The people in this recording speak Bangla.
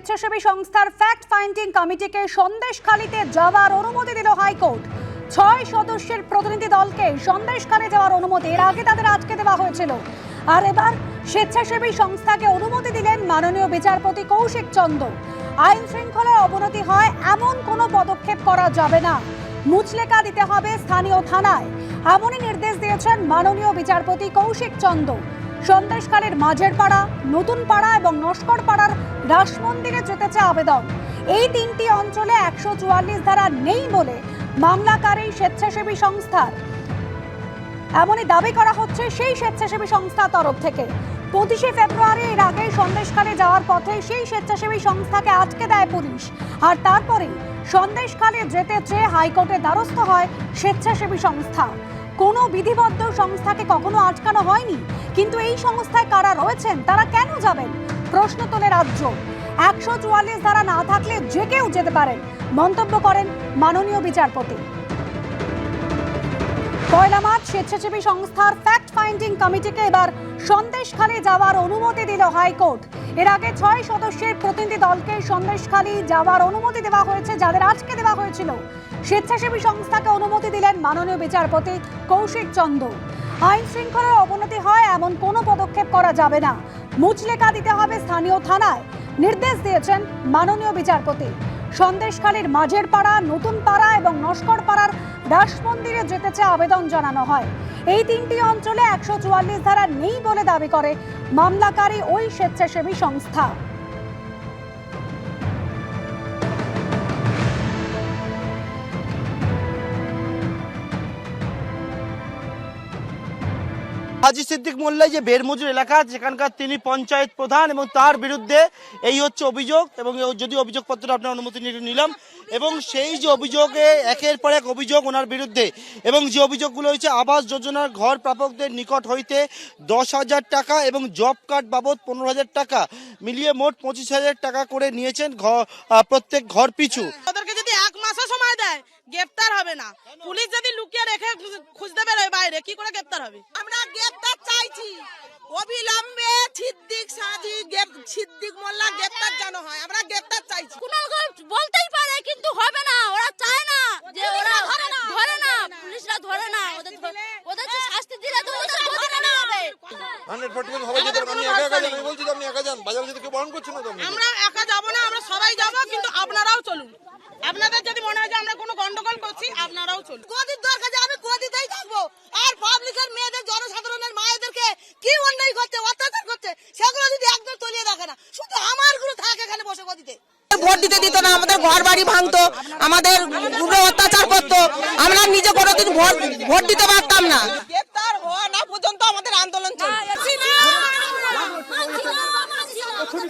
স্বেচ্ছাসেবী সংস্থার ফ্যাক্ট ফাইন্ডিং কমিটিকে সন্দেশখালীতে যাওয়ার অনুমতি দিল হাইকোর্ট। ছয় সদস্যের প্রতিনিধি দলকে সন্দেশখালী যাওয়ার অনুমতি এর আগে তাদের আটকে দেওয়া হয়েছিল। আর এবার স্বেচ্ছাসেবী সংস্থাকে অনুমতি দিলেন মাননীয় বিচারপতি কৌশিক চন্দ আইন শৃঙ্খলার অবনতি হয়, এমন কোনো পদক্ষেপ করা যাবে না। মুচলেকা দিতে হবে স্থানীয় থানায়। এমনই নির্দেশ দিয়েছেন মাননীয় বিচারপতি কৌশিক চন্দ সন্দেশখালীর মাঝের পাড়া, নতুন পাড়া এবং নস্কর পাড়ার রাস মন্দিরে যেতেছে আবেদন। এই তিনটি অঞ্চলে একশো চুয়াল্লিশ ধারা নেই বলে মামলাকারী স্বেচ্ছাসেবী সংস্থার। এমনই দাবি করা হচ্ছে সেই স্বেচ্ছাসেবী সংস্থার তরফ থেকে। পঁচিশে ফেব্রুয়ারি এর আগে সন্দেশখালী যাওয়ার পথে সেই স্বেচ্ছাসেবী সংস্থাকে আটকে দেয় পুলিশ। আর তারপরে সন্দেশখালী যেতে চেয়ে হাইকোর্টের দ্বারস্থ হয় স্বেচ্ছাসেবী সংস্থা। কোনো বিধিবদ্ধ সংস্থাকে কখনো আটকানো হয়নি? কিন্তু এই সংস্থায় কারা রয়েছেন? তারা কেন যাবেন? প্রশ্ন তোলে রাজ্য। একশো চুয়াল্লিশ ধারা না থাকলে যে কেউ যেতে পারেন। মন্তব্য করেন মাননীয় বিচারপতি। পয়লা মার্চ স্বেচ্ছাসেবী সংস্থার ফ্যাক্ট ফাইন্ডিং কমিটিকে এবার সন্দেশখালী যাওয়ার অনুমতি দিল হাইকোর্ট। এর আগে ছয় সদস্যের প্রতিনিধি দলকে সন্দেশখালী যাওয়ার অনুমতি দেওয়া হয়েছে, যাদের আজকে দেওয়া হয়েছিল। স্বেচ্ছাসেবী সংস্থাকে অনুমতি দিলেন মাননীয় বিচারপতি কৌশিক চন্দ আইন শৃঙ্খলার অবনতি হয়, এমন কোনো পদক্ষেপ করা যাবে না। মুচলেকা দিতে হবে স্থানীয় থানায়, নির্দেশ দিয়েছেন মাননীয় বিচারপতি। সন্দেশখালীর মাঝের পাড়া নতুন পাড়া এবং নস্কর পাড়ার রাস মন্দিরে যেতে চেয়ে আবেদন জানানো হয়। এই তিনটি অঞ্চলে একশো চুয়াল্লিশ ধারা নেই বলে দাবি করে মামলাকারী ওই স্বেচ্ছাসেবী সংস্থা। হাজি সিদ্দিক মোল্লাই যে বেরমজুর এলাকা, যেখানকার তিনি পঞ্চায়েত প্রধান এবং তার বিরুদ্ধে এই হচ্ছে অভিযোগ এবং যদি অভিযোগপত্র আপনার অনুমতি নিলাম এবং সেই যে অভিযোগে একের পর এক অভিযোগ ওনার বিরুদ্ধে এবং যে অভিযোগগুলো হয়েছে, আবাস যোজনার ঘর প্রাপকদের নিকট হইতে দশ হাজার টাকা এবং জব কার্ড বাবদ পনেরো হাজার টাকা মিলিয়ে মোট পঁচিশ হাজার টাকা করে নিয়েছেন ঘর প্রত্যেক ঘর পিছু। সময় দেয় গ্রেফতার হবে না। পুলিশ যদি লুকিয়ে রেখে খুঁজতে বেরোয় বাইরে কি করে গ্রেফতার হবে? আমরা গ্রেফতার চাইছি। অবিলম্বে সিদ্দিক সাজি সিদ্দিক মোল্লা গ্রেফতার যেন হয় আমরা গ্রেফতার চাইছি। কোনো বলতেই পারে কিন্তু হবে না। ওরা চায় না যে ওরা ধরে না। পুলিশরা ধরে না। ওদের ওদের শাস্তি দিলে তো ওদের হবে হান্ড্রেড ফোর্টি হবে যেতে একা একা যান আমি বলছি আপনি একা যান। বাজারে যেতে কেউ বারণ করছে না আমরা একা যাব না আমরা সবাই যাব কিন্তু আপনারাও চলুন। আপনাদের যদি মনে হয় যে আমরা কোনো গন্ডগোল করছি আপনারাও চলুন। গদির দরকার আমি গদিতেই থাকব? আর পাবলিকের মেয়েদের জনসাধারণের মায়েদেরকে কি অন্যায় করছে অত্যাচার করছে সেগুলো যদি একদম তলিয়ে রাখে না শুধু আমারগুলো থাকে এখানে বসে গদিতে। ভোট দিতে দিত না আমাদের ঘর বাড়ি ভাঙতো আমাদের উপরে অত্যাচার করতো আমরা নিজে কোনোদিন ভোট ভোট দিতে পারতাম না।